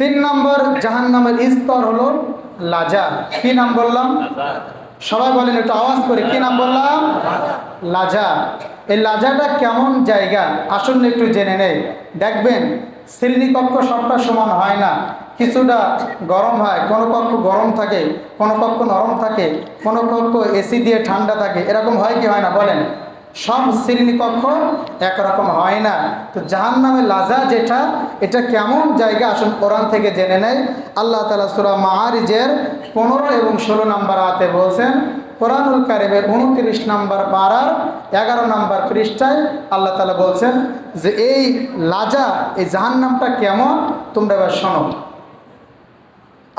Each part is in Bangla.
তিন নম্বর জাহান নামের স্তর হলো লাজা কি নাম বললাম? সবাই বলেন একটু আওয়াজ করে, কি নাম বললাম? লাজা এই লাজাটা কেমন জায়গা? আসুন একটু জেনে নেই। দেখবেন শ্রেণীকক্ষ সবটা সমান হয় না। কিছুটা গরম হয়, কোনো কক্ষ গরম থাকে, কোনো কক্ষ নরম থাকে, কোনো কক্ষ এসি দিয়ে ঠান্ডা থাকে। এরকম হয় কি হয় না বলেন? সব শ্রেণীকক্ষ একরকম হয় না। তো জাহান নামে লাজা যেটা, এটা কেমন জায়গা? আসুন কোরআন থেকে জেনে নেয় আল্লাহ তালা সুরা মাহারিজের পনেরো এবং ষোলো নাম্বার আতে বলছেন, কোরআনুল কারিমের উনত্রিশ নাম্বার পাড়ার এগারো নাম্বার পৃষ্ঠায় আল্লাহ তালা বলছেন যে, এই লাজা, এই জাহান নামটা কেমন? তোমরা এবার শোনো।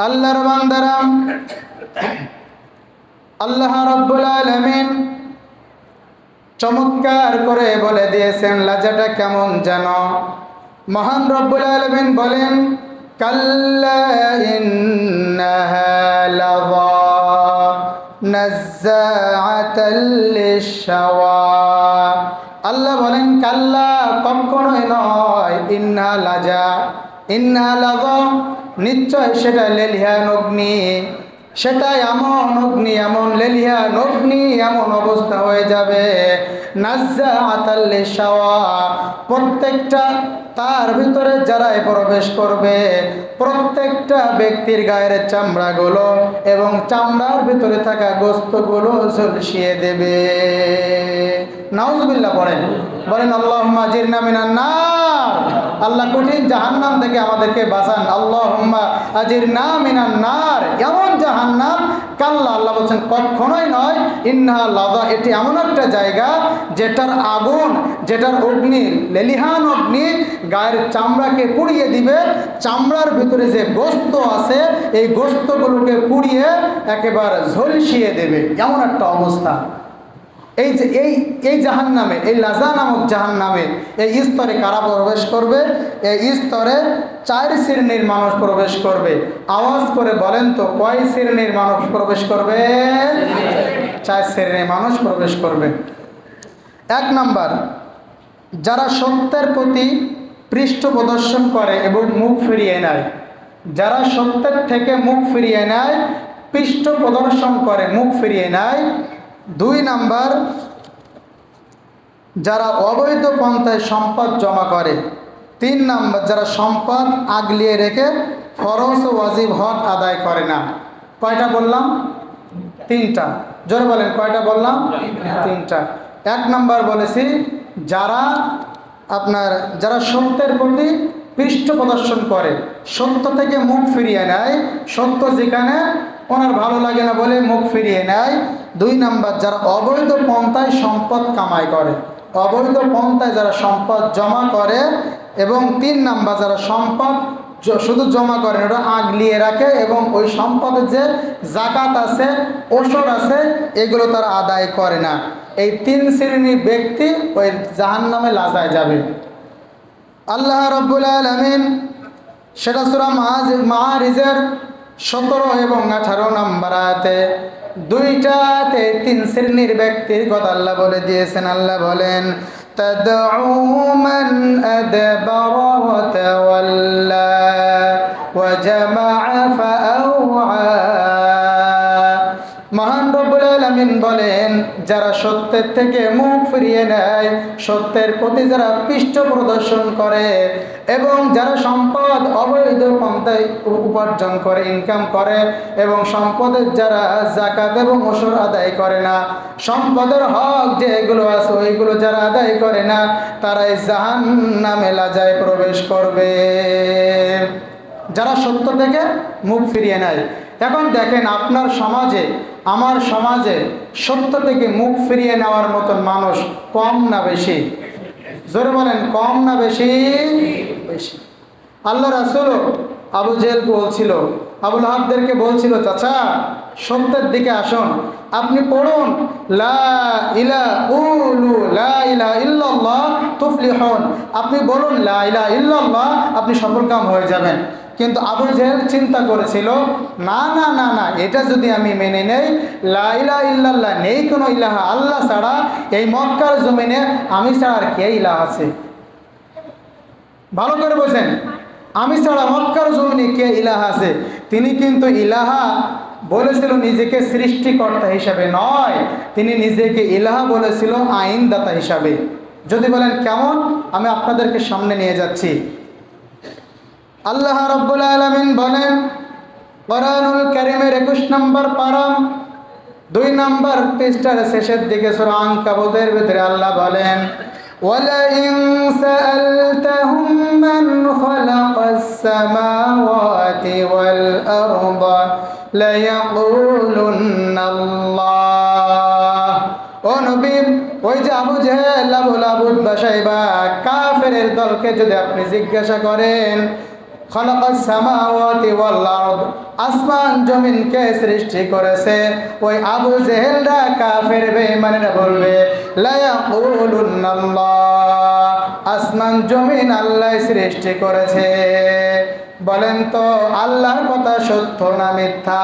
আল্লাহর বান্দারাম, আল্লাহ রব্বুল আলমিন চমৎকার করে বলে দিয়েছেন লাজাটা কেমন যেন। মহান রব্বুল আলমিন বলেন আল্লাহ বলেন, কাল্লা কখনোই নয়, ইন্না লাজা ইন্না লাযা, নিশ্চয় সেটা লেলিহান অগ্নি। সেটা এমন অগ্নি, এমন লেলিহান অগ্নি এমন অবস্থা হয়ে যাবে। প্রত্যেকটা তার ভিতরে যারাই প্রবেশ করবে, প্রত্যেকটা ব্যক্তির গায়ের চামড়াগুলো এবং চামড়ার ভিতরে থাকা গোস্তগুলো ঝলসিয়ে দেবে। নাউজবিল্লা পড়েন। বলেন আল্লাহ মাজির নামিনার নার। আল্লাহ কঠিন জাহান্নাম থেকে আমাদেরকে বাঁচান। আল্লাহ আজির নামিনার নার। এমন জাহান্নাম, কাল্লা আল্লাহ বলছেন, কখনোই নয়। ইন্না লাদা এটি এমন একটা জায়গা যেটার আগুন, যেটার অগ্নি, লেলিহান অগ্নি গায়ের চামড়াকে পুড়িয়ে দিবে। চামড়ার ভিতরে যে গোস্ত আছে, এই গোস্তগুলোকে পুড়িয়ে একেবারে ঝলসিয়ে দেবে। এমন একটা অবস্থা। এই যে, এই এই জাহান নামে এই লাজা নামক জাহান নামে এই স্তরে কারা প্রবেশ করবে? এই স্তরে চার শ্রেণির মানুষ প্রবেশ করবে। আওয়াজ করে বলেন তো, কয় শ্রেণির মানুষ প্রবেশ করবে? চার শ্রেণির মানুষ প্রবেশ করবে। এক নাম্বার, যারা সত্যের প্রতি পৃষ্ঠ প্রদর্শন করে এবং মুখ ফিরিয়ে নেয়। যারা সত্যের থেকে মুখ ফিরিয়ে নেয়, পৃষ্ঠ প্রদর্শন করে, মুখ ফিরিয়ে নেয় দুই নাম্বার, যারা অবৈধ পন্থায় সম্পদ জমা করে। তিন নাম্বার, যারা সম্পদ আগলিয়ে রেখে ফরজ ওয়াজিব হক আদায় করে না। কয়টা বললাম? তিনটা। জোরে বলেন, কয়টা বললাম? তিনটা। এক নাম্বার বলেছি, যারা আপনার, যারা সত্যের প্রতি পৃষ্ঠ প্রদর্শন করে, সত্য থেকে মুখ ফিরিয়ে নেয়, সত্য যেখানে ওনার ভালো লাগে না বলে মুখ ফিরিয়ে নেয়। দুই নাম্বার, যারা অবৈধ পন্থায় সম্পদ কামাই করে, অবৈধ পন্থায় যারা সম্পদ জমা করে এবং তিন নাম্বার, যারা সম্পদ শুধু জমা করে ওটা আগলিয়ে রাখে এবং ওই সম্পদের যে জাকাত আছে, ওষুধ আছে, এগুলো তারা আদায় করে না। এই তিন শ্রেণির ব্যক্তি ওই জাহান নামে লাজায় যাবে। আল্লাহ রব্বুল আলমিন সেটা সুরা মাহাজ মাহারিজের সতেরো এবং আঠারো নম্বর আয়াতে দুইটাতে তিন শ্রেণীর ব্যক্তির কথা আল্লাহ বলে দিয়েছেন আল্লাহ বলেন تدعو من أدبر وتولى وجمع فأوعى মহান রব্বুল আলামিন বলেন, যারা সত্যের থেকে মুখ ফিরিয়ে নেয়, সত্যের প্রতি যারা পৃষ্ঠ প্রদর্শন করে এবং যারা সম্পদ অবৈধ পন্থায় উপার্জন করে ইনকাম করে এবং সম্পদের যারা জাকাত এবং ওসর আদায় করে না, সম্পদের হক যে এগুলো আছে, ওইগুলো যারা আদায় করে না, তারাই জাহান নামে লাজায় প্রবেশ করবে। যারা সত্য থেকে মুখ ফিরিয়ে নেয় এখন দেখেন আপনার সমাজে, আমার সমাজে সত্য থেকে মুখ ফিরিয়ে নেওয়ার মতন মানুষ কম না বেশি? জোরে বলেন, কম না বেশি? বেশি। আল্লাহ রাসুলও আবু জেল বলছিল, আবুল হাবদেরকে বলছিল, চাচা, সত্যের দিকে আসুন। আপনি পড়ুন তুফলিহুন। আপনি বলুন, লা ইলা ইল্লাল্লাহ, আপনি সফল কাম হয়ে যাবেন। কিন্তু আবু জেহেল চিন্তা করেছিল, না না না না, এটা যদি আমি মেনে নেই লাইলা ইল্লাল্লাহ, নেই কোনো ইলাহা আল্লাহ ছাড়া, এই মক্কার জমিনে আমি ছাড়া আর কে ইলাহ আছে? ভালো করে বোঝেন, আমি ছাড়া মক্কার জমিনে কে ইলাহা আছে? তিনি কিন্তু ইলাহা বলেছিল নিজেকে সৃষ্টিকর্তা হিসাবে নয়, তিনি নিজেকে ইলাহা বলেছিল আইনদাতা হিসাবে। যদি বলেন কেমন, আমি আপনাদেরকে সামনে নিয়ে যাচ্ছি। আল্লাহ রব্বুল আলমিন বলেন কোরআনুল করিমের একুশ নম্বর পারাম দুই নম্বর পৃষ্ঠার শেষের দিকে সুরাং কাবুদের ভিতরে আল্লাহ বলেন ولئن سألتهم من خلق السماوات والأرض ليقولن الله ও নবী ওই যে আবু জেহেল আবুল আবুদ বাসাইবা কাফের দলকে যদি আপনি জিজ্ঞাসা করেন আসমান জমিনকে সৃষ্টি করেছে। ওই আবু জেহেলরা কাফের, বেঈমানেরা বলবে আসমান, জমিন আল্লাহ সৃষ্টি করেছে। বলেন তো, আল্লাহর কথা সত্য না মিথ্যা?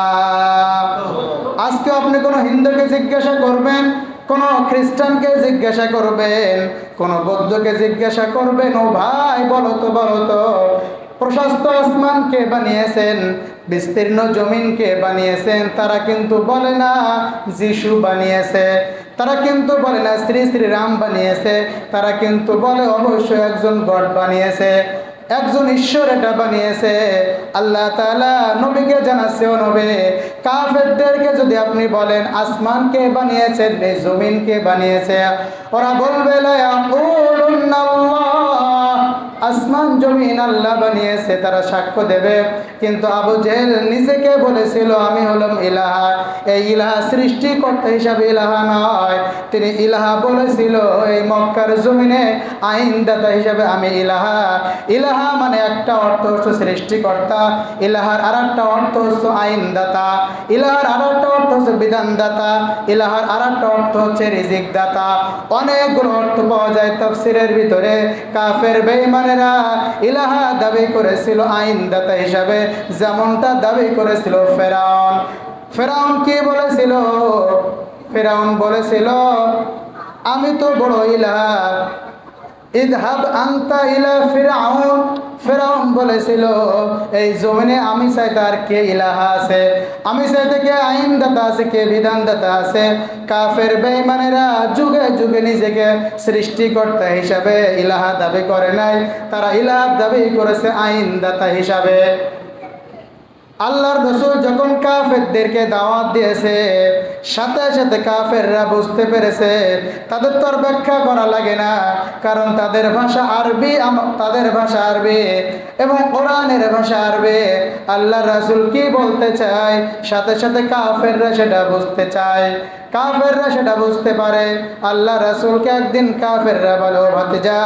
আজকে আপনি কোনো হিন্দুকে জিজ্ঞাসা করবেন, কোন খ্রিস্টানকে জিজ্ঞাসা করবেন, কোন বৌদ্ধকে জিজ্ঞাসা করবেন, ও ভাই বলো তো বলো তো প্রশস্ত আসমানকে বানিয়েছেন? বিস্তীর্ণ জমিনকে বানিয়েছেন? তারা কিন্তু বলে না, যিশু বানিয়েছে। তারা কিন্তু বলে না, শ্রী শ্রী রাম বানিয়েছে। তারা কিন্তু বলে, অবশ্যই একজন গড বানিয়েছে। একজন ঈশ্বর এটা বানিয়েছে। আল্লাহ তাআলা নবীকে জানাচ্ছে নবে, কাফেরদেরকে যদি আপনি বলেন আসমানকে বানিয়েছেন, এই জমিনকে বানিয়েছে, ওরা বলবে ইয়াকুলুন্নাল্লাহ আসমান জমিন আল্লাহ বানিয়েছে, তারা সাক্ষ্য দেবে। কিন্তু আবু জেহেল নিজেকে বলেছিল, আমি হলাম ইলাহা। এই ইলাহা সৃষ্টিকর্তা হিসাবে ইলাহা নয়। তিনি ইলাহা বলেছিল, এই মক্কার জমিনে আইনদাতা হিসাবে আমি ইলাহা। ইলাহা মানে একটা অর্থ হচ্ছে সৃষ্টিকর্তা। ইলাহার আর একটা অর্থ হচ্ছে আইনদাতা। ইলাহার আর একটা অর্থ হচ্ছে বিধানদাতা। ইলাহার আর একটা অর্থ হচ্ছে রিজিকদাতা। অনেকগুলো অর্থ পাওয়া যায় তফসিরের ভিতরে। কাফের বেঈমানেরা ইলাহা দাবি করেছিল আইনদাতা হিসাবে, যেমনটা দাবি করেছিল ফেরাউন। ফেরাউন কি বলেছিল? ফেরাউন বলেছিল, আমি তো বড় ইলাহা। ইদহাব আন্তা ইলা ফিরাউন। ফেরাউন বলেছিল, এই জমিনে আমি চাই তার কে ইলাহা আছে? আমি চাই থেকে আইন দাতা আছে, কে বিধান দাতা আছে? কাফের বেইমানেরা যুগে যুগে নিজেকে সৃষ্টিকর্তা হিসাবে ইলাহা দাবি করে নাই। তারা ইলাহা দাবি করেছে আইনদাতা হিসাবে। আল্লাহর রসুল যখন কাফেরদেরকে দাওয়াত দিয়েছে, সাথে সাথে কাফেররা বুঝতে পেরেছে, তাদের তো আর ব্যাখ্যা করা লাগে না, কারণ তাদের ভাষা আরবি তাদের ভাষা আরবি এবং কোরআনের ভাষা আরবি। আল্লাহ রাসুল কি বলতে চায়? সাথে সাথে কাফেররা সেটা বুঝতে চায়। কাফেররা সেটা বুঝতে পারে। আল্লাহ রাসুলকে একদিন কাফেররা বলো ভাতিজা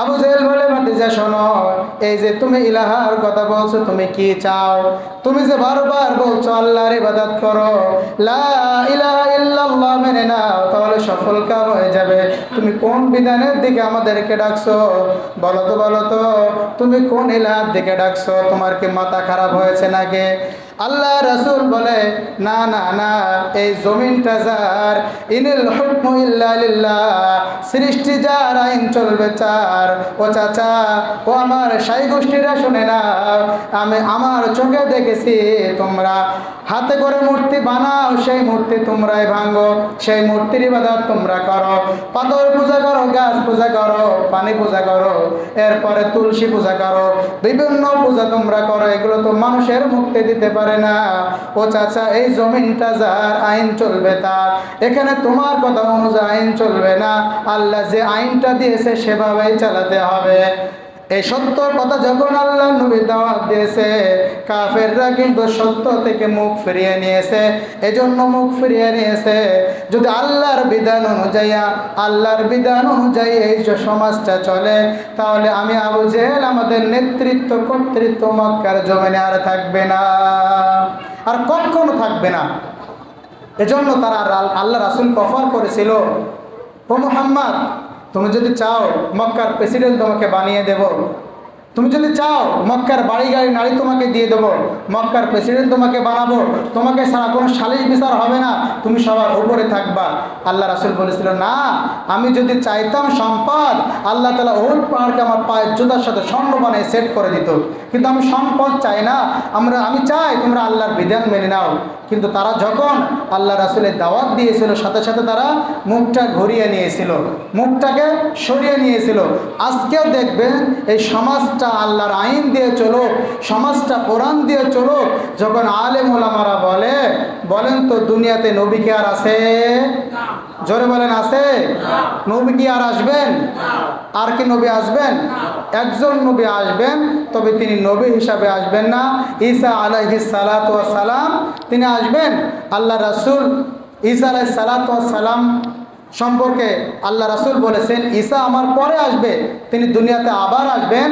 আবু জেহেল বলে, ভাতিজা, শোনো, এই যে তুমি ইলাহার কথা বলছো, তুমি কি চাও? তুমি যে বারবার বলছো, আল্লাহর ইবাদত করো, লা ইলাহা ইল্লাল্লাহ মেনে নাও, তাহলে সফল কাম হয়ে যাবে। তুমি কোন বিধানের দিকে আমাদেরকে ডাকছো? বলো তো বলো তো, তুমি কোন ইলাহার দিকে ডাকছো? তোমার কি মাথা খারাপ হয়েছে নাকি? আল্লাহ রাসুল বলে, না না না, এই জমিনটা যার, ইনিল হুকমু সৃষ্টি যার আইন চলবে চার ও চাচা, ও আমার সাই গোষ্ঠীরা শুনে না আমি আমার চোখে দেখেছি তোমরা হাতে করে মূর্তি বানাও, সেই মূর্তি তোমরাই ভাঙো, সেই মূর্তির ইবাদত তোমরা করো। পাথর পূজা করো, গাছ পূজা করো, পানি পূজা করো, এরপরে তুলসী পূজা করো, বিভিন্ন পূজা তোমরা করো, এগুলো তো মানুষের মুক্তি দিতে পারে না। ও চাচা, এই জমিনটা যার আইন চলবে তার এখানে তোমার কথা অনুযায়ী আইন চলবে না। আল্লাহ যে আইনটা দিয়েছে, সেভাবেই চালাতে হবে। এই সত্য কথা যখন আল্লাহ নবী দাওয়াত দিয়েছে, কাফেররা কিন্তু সত্য থেকে মুখ ফিরিয়ে নিয়েছে। এজন্য মুখ ফিরিয়ে নিয়েছে। যদি আল্লাহর বিধান অনুযায়ী, আল্লাহর বিধান অনুযায়ী এই যে সমাজটা চলে, তাহলে আমি আবু জেহেল আমাদের নেতৃত্ব, কর্তৃত্ব মক্কার জমিনে আর থাকবে না। আর কখনো থাকবে না। এজন্য তারা আল্লাহ রাসুল অফার করেছিল, ও মোহাম্মদ তুমি যদি চাও মক্কার প্রেসিডেন্ট তোমাকে বানিয়ে দেব। তুমি যদি চাও মক্কার বাড়ি গাড়ি নারী তোমাকে দিয়ে দেবো, মক্কার প্রেসিডেন্ট তোমাকে বানাবো, তোমাকে সারা কোনো সালিশ বিচার হবে না, তুমি সবার উপরে থাকবা। আল্লাহ রাসুল বলেছিল, না, আমি যদি চাইতাম সম্পদ, আল্লাহ তালা ওহুদ পাহাড়কে আমার পায়ের জুতার সাথে স্বর্ণ বানিয়ে সেট করে দিত। কিন্তু আমি সম্পদ চাই না, আমরা, আমি চাই তোমরা আল্লাহর বিধান মেনে নাও। কিন্তু তারা যখন আল্লাহ রাসুলের দাওয়াত দিয়েছিল, সাথে সাথে তারা মুখটা ঘুরিয়ে নিয়েছিল, মুখটাকে সরিয়ে নিয়েছিল। আজকেও দেখবেন এই সমাজটা আল্লাহর আইন দিয়ে চলো সমাজটা কোরআন দিয়ে চলো যখন আলেম ওলামারা বলে, বলেন তো দুনিয়াতে নবী কি আর আছে? জোরে বলেন, আছে? নবী কি আর আসবেন? আর কি নবী আসবেন? একজন নবী আসবেন, তবে তিনি নবী হিসাবে আসবেন না। ঈসা আলাইহি সালাত সালাম, তিনি আসবেন। আল্লাহ রাসূল ঈসা আলাইহিস সালাত সালাম সম্পর্কে আল্লাহ রাসুল বলেছেন, ঈসা আমার পরে আসবে, তিনি দুনিয়াতে আবার আসবেন।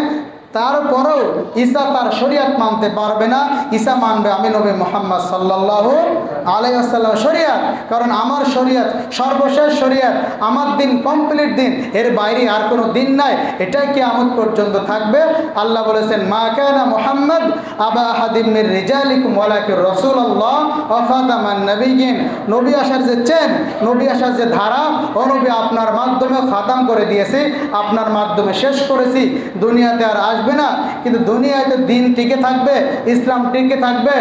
তারপরেও ঈসা তার শরিয়াত মানতে পারবে না। ঈসা মানবে, আমি নবী মোহাম্মদ সাল্লাহ আলাইসাল্লাম শরিয়াত। কারণ আমার শরিয়াত সর্বশেষ শরিয়াত, আমার দিন কমপ্লিট দিন, এর বাইরে আর কোনো দিন নাই। এটাই কি আমদ পর্যন্ত থাকবে। আল্লাহ বলেছেন, মা কেনা মোহাম্মদ আবা হাদিমের রেজালিকুম রসুল আল্লাহ নবী আসার যে চেন, নবী আসার যে ধারা, ও নবী আপনার মাধ্যমে খাতাম করে দিয়েছি, আপনার মাধ্যমে শেষ করেছি। দুনিয়াতে আর আসবে না, কিন্তু দুনিয়াতে দিন টিকে থাকবে, ইসলাম টিকে থাকবে।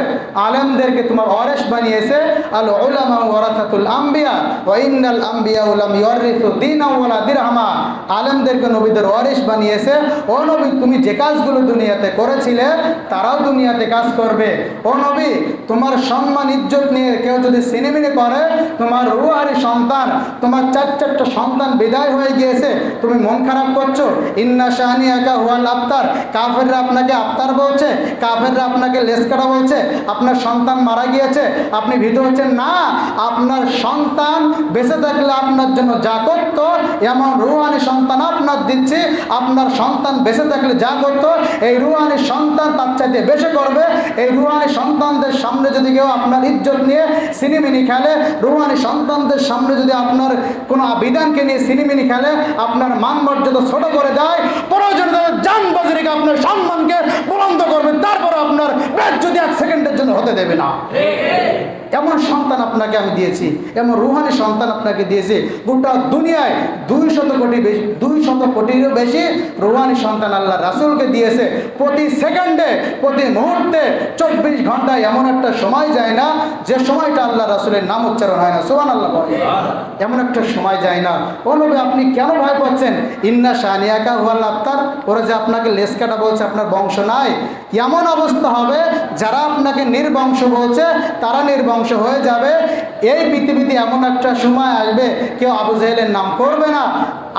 আলেমদেরকে তোমার অরেশ বানিয়েছে, আল উলামা ওয়ারাসাতুল আম্বিয়া, ওয়া ইন্নাল আম্বিয়া উলাম ইউরিসু দীনা ওয়ালা দিরহামা। আলেমদেরকে নবীদের ওয়ারিশ বানিয়েছে, ও নবী তুমি যে কাজগুলো দুনিয়াতে করেছিলে, তারাও দুনিয়াতে কাজ করবে। ও নবী, তোমার সম্মান, ইজ্জত নিয়ে কেউ যদি সিনেমিনে করে তোমার রুহারি সন্তান, তোমার চার চারটা সন্তান বিদায় হয়ে গিয়েছে, তুমি মন খারাপ করছ? ইন্না শাহানি একা হুয়াল আফতার কাফেররা আপনাকে আফতার বলছে, কাফেররা আপনাকে লেস কাটা বলছে, আপনার সন্তান মারা গিয়েছে, আপনি ভীত হচ্ছেন না, আপনার সন্তান বেঁচে থাকলে আপনার জন্য যা করত, এমন রুহানি সন্তান আপনার দিচ্ছে, আপনার সন্তান বেঁচে থাকলে যা করতো, এই রুহানি সন্তান তার চাইতে বেশি করবে। এই রুহানি সন্তানদের সামনে যদি কেউ আপনার ইজ্জত নিয়ে সিনেমিনি খেলে, রুহানি সন্তানদের সামনে যদি আপনার কোনো বিধানকে নিয়ে সিনেমিনি খেলে, আপনার মান মর্যাদা ছোট করে দেয়, প্রয়োজন তাদের যান বাজারে আপনার সম্মানকে বুলন্দ করবে তারপর আপনার ব্যাগ যদি এক সেকেন্ডের জন্য হতে দেবে না। এমন সন্তান আপনাকে আমি দিয়েছি, এমন রুহানি সন্তান আপনাকে দিয়েছি, গোটা দুনিয়ায় দুই শত কোটি দুই শত কোটিরও বেশি রুহানি সন্তান আল্লাহ রাসুলকে দিয়েছে। প্রতি সেকেন্ডে, প্রতি মুহূর্তে চব্বিশ ঘন্টায় এমন একটা সময় যায় না, যে সময়টা আল্লাহ রাসুলের নাম উচ্চারণ হয় না। সোহান আল্লাহ এমন একটা সময় যায় না। ও নবী, আপনি কেন ভয় পাচ্ছেন? ইন্না শানিয়াকা হুয়াল আফতার ওরা যে আপনাকে লেস কাটা বলছে, আপনার বংশ নাই। এমন অবস্থা হবে, যারা আপনাকে নির্বংশ বলছে, তারা নির্বংশ হয়ে যাবে। এই পৃথিবীতে এমন একটা সময় আসবে, কেউ আবু জাহেলের নাম করবে না,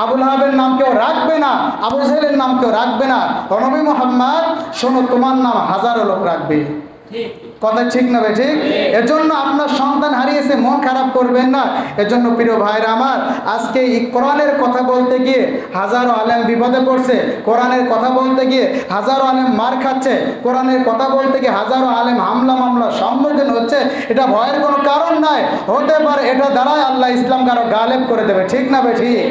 আবুল হাবের নাম কেউ রাখবে না, আবু জাহেলের নাম কেউ রাখবে না। অনবী মোহাম্মদ, শোনো, তোমার নাম হাজারো লোক রাখবে। কথা ঠিক না ভাই ঠিক? এজন্য আপনার সন্তান হারিয়েছে মন খারাপ করবেন না। এজন্য প্রিয় ভাইরা আমার আজকে এই কোরআনের কথা বলতে গিয়ে হাজারো আলেম বিপদে পড়ছে। কোরআনের কথা বলতে গিয়ে হাজারো আলেম মার খাচ্ছে। কোরআনের কথা বলতে গিয়ে হাজারো আলেম হামলা মামলা সম্মুখীন হচ্ছে। এটা ভয়ের কোনো কারণ নাই। হতে পারে এটা দ্বারাই আল্লাহ ইসলাম কারও গালেব করে দেবে। ঠিক না ভাই ঠিক?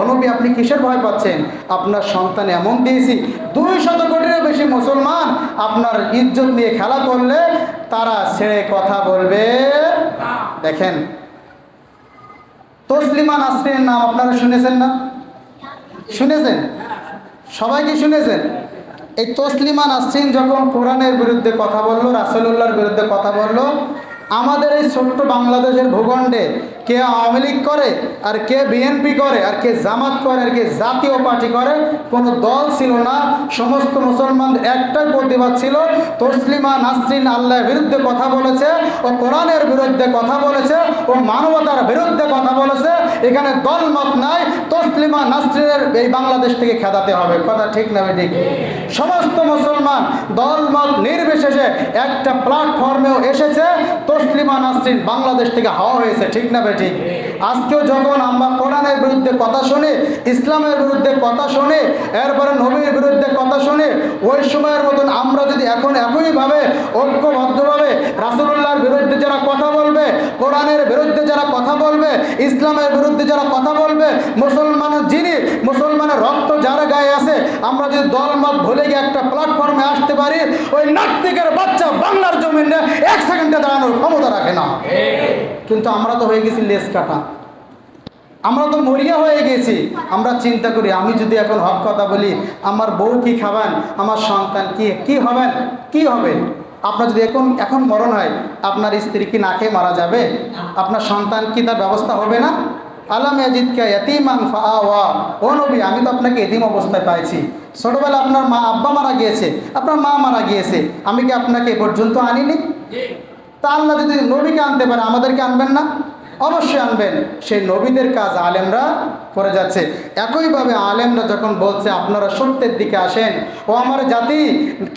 অনবী আপনি কিসের ভয় পাচ্ছেন? আপনার সন্তান এমন দিয়েছি। দুই শত কোটিরও বেশি মুসলমান আপনার ইজ্জত নিয়ে খেলা করলে তারা ছেড়ে কথা বলবে। দেখেন। তসলিমা নাসরিনের নাম আপনারা শুনেছেন না? শুনেছেন? সবাই কি শুনেছেন? এই তসলিমা নাসরিন যখন কোরআনের বিরুদ্ধে কথা বলল রাসেলুল্লাহর বিরুদ্ধে কথা বলল আমাদের এই ছোট্ট বাংলাদেশের ভূখণ্ডে কে আওয়ামী লীগ করে আর কে বিএনপি করে আর কে জামাত করে আর কে জাতীয় পার্টি করে, কোনো দল ছিল না। সমস্ত মুসলমানদের একটাই প্রতিবাদ ছিল। তসলিমা নাসরিন আল্লাহর বিরুদ্ধে কথা বলেছে ও কোরআনের বিরুদ্ধে কথা বলেছে ও মানবতার বিরুদ্ধে কথা বলেছে। এখানে দল মত নাই। তসলিমা নাসরিনের এই বাংলাদেশ থেকে খেদাতে হবে। কথা ঠিক না ঠিক? সমস্ত মুসলমান দল মত নির্বিশেষে একটা প্ল্যাটফর্মেও এসেছে। তসলিমা নাসরিন বাংলাদেশ থেকে হাওয়া হয়েছে। ঠিক না ঠিক। আজকেও যখন আমরা কোরআনের বিরুদ্ধে কথা শুনে, ইসলামের বিরুদ্ধে কথা শুনে, এরপরে নবীর বিরুদ্ধে কথা শুনে, ওই সময়ের মতন আমরা যদি এখন একইভাবে, ঐক্যবদ্ধভাবে রাসুল্লাহর বিরুদ্ধে যারা কথা বলবে, কোরআনের বিরুদ্ধে যারা কথা বলবে, ইসলামের বিরুদ্ধে যারা কথা বলবে, মুসলমানের যিনি, মুসলমানের রক্ত যারা গায়ে আমরা যদি দলমত ভুলে গিয়ে একটা প্ল্যাটফর্মে আসতে পারি, ওই নাট্যিকের বাচ্চা বাংলার জমিনে এক সেকেন্ডে দাঁড়ানোর ক্ষমতা রাখে না। কিন্তু আমরা তো হয়ে গেছি লেস কাটা। আমরা তো মরিয়া হয়ে গেছি। আমরা চিন্তা করি, আমি যদি এখন হক কথা বলি, আমার বউ কি খাবেন? আমার সন্তান কি কি হবেন? কি হবে? আপনার যদি এখন এখন মরণ হয়, আপনার স্ত্রী কি না খেয়ে মারা যাবে? আপনার সন্তান কি তার ব্যবস্থা হবে না? আলাম ইয়াজিদকে এতিমান ফাওয়া ও নবী আমি তো আপনাকে এতিম অবস্থায় পাইছি। ছোটবেলা আপনার মা আব্বা মারা গিয়েছে আপনার মা মারা গিয়েছে আমি কি আপনাকে পর্যন্ত আনিনি? তা আল্লাহ যদি নবীকে আনতে পারে আমাদেরকে আনবেন না? অবশ্যই আনবেন। সেই নবীদের কাজ আলেমরা করে যাচ্ছে। একইভাবে আলেমরা যখন বলছে আপনারা সত্যের দিকে আসেন ও আমার জাতি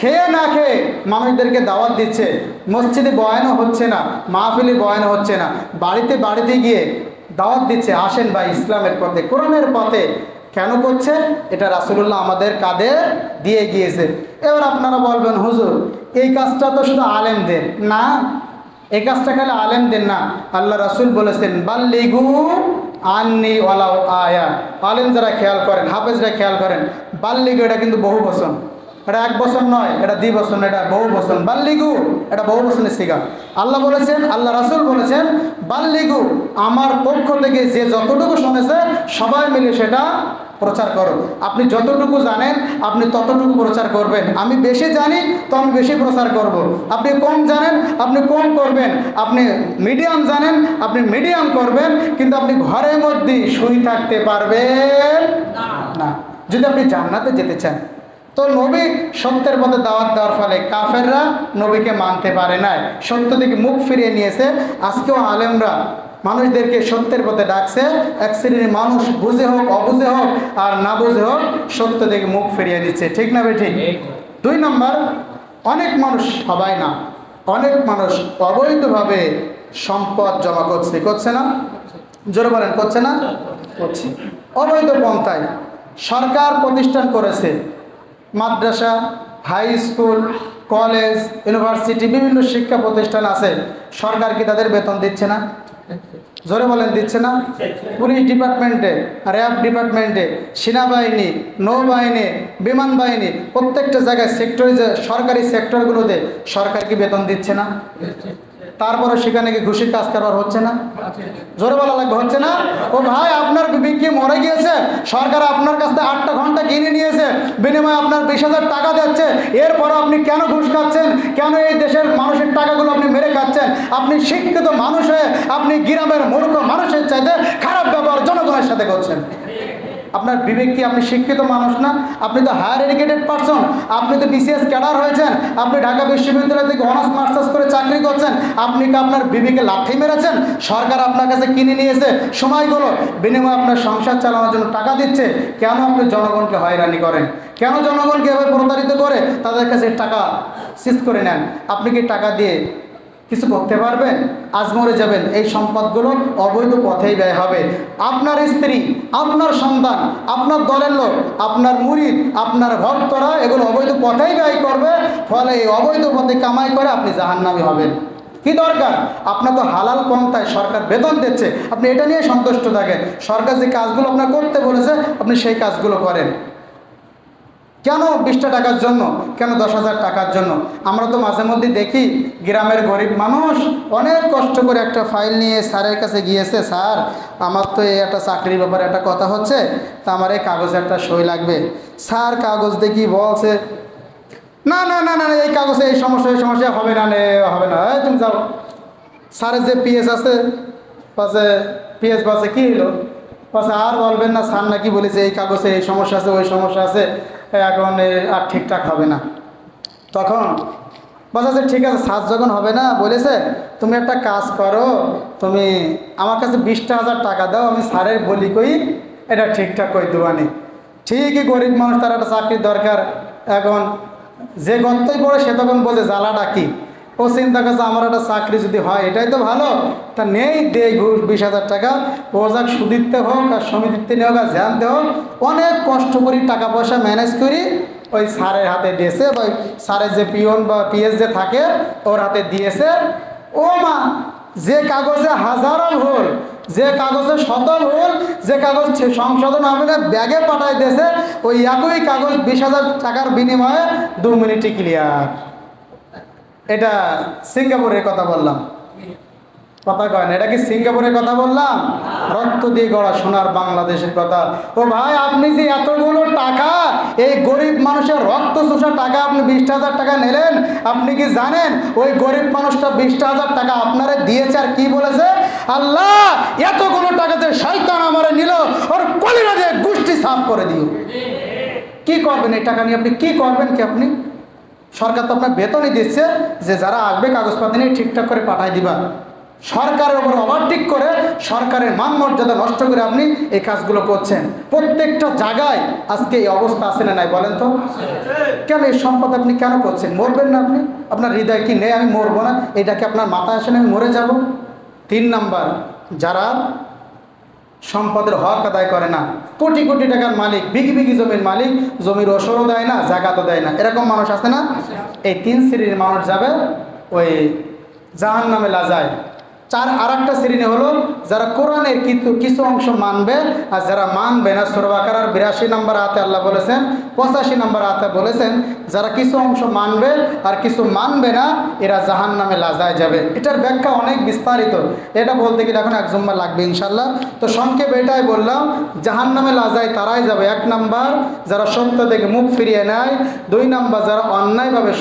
খেয়ে না খেয়ে মানুষদেরকে দাওয়াত দিচ্ছে। মসজিদে বয়ানও হচ্ছে না মাহফিলে বয়ানও হচ্ছে না। বাড়িতে বাড়িতে গিয়ে দাওয়াত দিচ্ছে, আসেন বা ইসলামের পথে, কোরআনের পথে। কেন করছে? এটা রাসুলুল্লাহ আমাদের কাঁধে দিয়ে গিয়েছে। এবার আপনারা বলবেন, হুজুর, এই কাজটা তো শুধু আলেমদের। না, এই কাজটা খালি আলেমদের না। আল্লাহ রাসুল বলেছেন, বাল্লিগু আননি ওয়ালাও আয়া। আলেম যারা খেয়াল করেন, হাফেজরা খেয়াল করেন, বাল্লিগু এটা কিন্তু বহু বচন এটা এক বছর নয় এটা দ্বি বছর না, এটা বহু বছর বাল্লিগু এটা বহু বছরের শিকা আল্লাহ বলেছেন আল্লাহ রাসুল বলেছেন বাল্লিগু আমার পক্ষ থেকে যে যতটুকু শুনেছে সবাই মিলে সেটা প্রচার করো। আপনি যতটুকু জানেন আপনি ততটুকু প্রচার করবেন। আমি বেশি জানি তো আমি বেশি প্রচার করব। আপনি কম জানেন আপনি কম করবেন। আপনি মিডিয়াম জানেন আপনি মিডিয়াম করবেন কিন্তু আপনি ঘরের মধ্যেই শুই থাকতে পারবেন না। যদি আপনি জান্নাতে যেতে চান তো নবী সত্যের পথে দাওয়াত দেওয়ার ফলে কাফেররা নবীকে মানতে পারে নাই। সত্য থেকে মুখ ফিরিয়ে নিয়েছে। আজকেও আলেমরা মানুষদেরকে সত্যের পথে ডাকছে। এক শ্রেণির মানুষ বুঝে হোক, অবুঝে হোক, আর না বুঝে হোক, সত্য থেকে মুখ ফিরিয়ে দিচ্ছে। ঠিক না বে ঠিক দুই নম্বর, অনেক মানুষ সবাই না। অনেক মানুষ অবৈধভাবে সম্পদ জমা করছে। করছে না? জোরে বলেন, করছে না? করছে। অবৈধ পন্থায় সরকার প্রতিষ্ঠান করেছে। মাদ্রাসা হাই স্কুল কলেজ ইউনিভার্সিটি বিভিন্ন শিক্ষা প্রতিষ্ঠান আছে। সরকার কি তাদের বেতন দিচ্ছে না? জোরে বলেন, দিচ্ছে না? পুলিশ ডিপার্টমেন্টে র্যাব ডিপার্টমেন্টে সেনাবাহিনী, নৌবাহিনী, বিমান বাহিনী, প্রত্যেকটা জায়গায় সেক্টরে সরকারি সেক্টরগুলোতে সরকার কি বেতন দিচ্ছে না? তারপরে সেখানে কি ঘুষির কাজ কারবার হচ্ছে না। জোরে বলা লাগবে, হচ্ছে না? ও ভাই, আপনার বিবি কি মরে গিয়েছে? সরকার আপনার কাছ থেকে আটটা ঘণ্টা কিনে নিয়েছে, বিনিময়ে আপনার বিশ হাজার টাকা দিচ্ছে এরপরও আপনি কেন ঘুষ খাচ্ছেন? কেন এই দেশের মানুষের টাকাগুলো আপনি মেরে খাচ্ছেন? আপনি শিক্ষিত মানুষ হয়ে আপনি গ্রামের মূর্খ মানুষের চাইতে খারাপ ব্যবহার জনগণের সাথে করছেন। আপনার বিবেক কি আপনি শিক্ষিত মানুষ না? আপনি তো হায়ার এডুকেটেড পারসন আপনি তো বিসিএস ক্যাডার হয়েছেন। আপনি ঢাকা বিশ্ববিদ্যালয় থেকে অনার্স মাস্টার্স করে চাকরি করছেন। আপনি কি আপনার বিবেকে লাঠি মেরেছেন? সরকার আপনার কাছে কিনে নিয়েছে সময়গুলো বিনিময়ে আপনার সংসার চালানোর জন্য টাকা দিচ্ছে। কেন আপনি জনগণকে হয়রানি করেন? কেন জনগণকে এভাবে প্রতারিত করে? তাদের কাছে টাকা সিজ করে নেন। আপনি কি টাকা দিয়ে কিছু করতে পারবেন, আজ মরে যাবেন, এই সম্পদগুলো অবৈধ পথেই ব্যয় হবে। আপনার স্ত্রী, আপনার সন্তান, আপনার দলের লোক, আপনার মুরিদ, আপনার ভক্তরা এগুলো অবৈধ পথেই ব্যয় করবে, ফলে এই অবৈধ পথে কামাই করে আপনি জাহান্নামী হবেন। কি দরকার? আপনার তো হালাল পন্থায় সরকার বেতন দিচ্ছে। আপনি এটা নিয়ে সন্তুষ্ট থাকেন। সরকার যে কাজগুলো আপনার করতে বলেছে, আপনি সেই কাজগুলো করেন। কেন বিশটা টাকার জন্য? কেন দশ হাজার টাকার জন্য? আমরা তো মাঝে মধ্যে দেখি গ্রামের গরিব মানুষ অনেক কষ্ট করে একটা ফাইল নিয়ে স্যারের কাছে গিয়েছে, স্যার, আমার তো এই একটা চাকরির ব্যাপারে একটা কথা হচ্ছে, তা আমার এই কাগজে একটা সই লাগবে। স্যার কাগজ দেখি বলছে, না না না না এই কাগজে এই সমস্যা এই সমস্যা হবে না হবে না, এই তুমি যাও। স্যারের যে পিএস আছে, পাশে পিএস পাশে কী হলো? পাশে আর বলবেন না, স্যার নাকি বলেছে এই কাগজে এই সমস্যা আছে, ওই সমস্যা আছে। এখন আর ঠিকঠাক হবে না। তখন বলছে ঠিক আছে সাজ যখন হবে না? বলেছে, তুমি একটা কাজ করো, তুমি আমার কাছে বিশটা হাজার টাকা দাও, আমি স্যারের বলি কই, এটা ঠিকঠাক করে দেওয়ানি ঠিকই গরিব মানুষ, তার একটা চাকরির দরকার। এখন যে গন্তই পড়ে, সে তখন বোঝে জ্বালাটা কি? ও চিন্তা করছে, আমার একটা চাকরি যদি হয়, এটাই তো ভালো। তা নেই দে ঘুষ বিশ হাজার টাকা। ও যাক সুদিতে হোক আর সমিতিতে হোক আর ধ্যানতে হোক, অনেক কষ্ট করি টাকা পয়সা ম্যানেজ করি, ওই স্যারের হাতে দিয়েছে, বা স্যারের যে পিয়ন বা পিএস যে থাকে, ওর হাতে দিয়েছে। ও মা, যে কাগজে হাজারো ভুল যে কাগজে শত ভুল যে কাগজ সংশোধন হবে না ব্যাগে পাঠাই দিয়েছে, ওই একই কাগজ বিশ হাজার টাকার বিনিময়ে দু মিনিটই ক্লিয়ার এটা সিঙ্গাপুরের কথা বললাম। কথা কয় এটা কি সিঙ্গাপুরের কথা বললাম? রক্ত দিয়ে গড়া সোনার বাংলাদেশের কথা। ও ভাই, আপনি যে এতগুলো টাকা, এই গরিব মানুষের রক্ত চোষা টাকা আপনি বিশ হাজার টাকা নিলেন, আপনি কি জানেন ওই গরিব মানুষটা বিশ হাজার টাকা আপনারে দিয়েছে আর কি বলেছে? আল্লাহ, এতগুলো টাকা যে শয়তান আমারে নিল, ওর কলিরা দিয়ে গোষ্ঠী সাফ করে দিও। কি করবেন এই টাকা নিয়ে আপনি? কি করবেন কি আপনি? সরকার তো আপনার বেতনই দিচ্ছে যে যারা আসবে কাগজপত্র নিয়ে ঠিকঠাক করে পাঠাই দিবা। সরকারের উপর ওভারটেক করে সরকারের মান মর্যাদা নষ্ট করে আপনি এই কাজগুলো করছেন। প্রত্যেকটা জায়গায় আজকে এই অবস্থা আছে না নাই বলেন তো? কেন এই সম্পদ আপনি কেন করছেন? মরবেন না আপনি? আপনার হৃদয় কি নেই? আমি মরবো না। এটাকে আপনার মাথায় আসে না আমি মরে যাব? তিন নাম্বার, যারা সম্পদের হক আদায় করে না। কোটি কোটি টাকার মালিক বিঘি বিঘি জমির মালিক, জমির ওসরও দেয় না, জাকাতও দেয় না। এরকম মানুষ আছে না? এই তিন শ্রেণির মানুষ যাবে ওই জাহান নামে লাজায়। চার আর একটা শ্রেণি হলো, যারা কোরআনের কিছু কিছু অংশ মানবে আর যারা মানবে না সরবাকার বিরাশি নম্বর হাতে আল্লাহ বলেছেন, পঁচাশি নম্বর হাতে বলেছেন, যারা কিছু অংশ মানবে আর কিছু মানবে না, এরা জাহান নামে লাজায় যাবে। এটার ব্যাখ্যা অনেক বিস্তারিত। এটা বলতে গেলে এখন এক জম্মা লাগবে ইনশাল্লাহ তো সংক্ষেপে এটাই বললাম জাহান নামে লাজায় তারাই যাবে। এক নাম্বার, যারা সত্য থেকে মুখ ফিরিয়ে নেয়, দুই নাম্বার, যারা অন্যায়ভাবে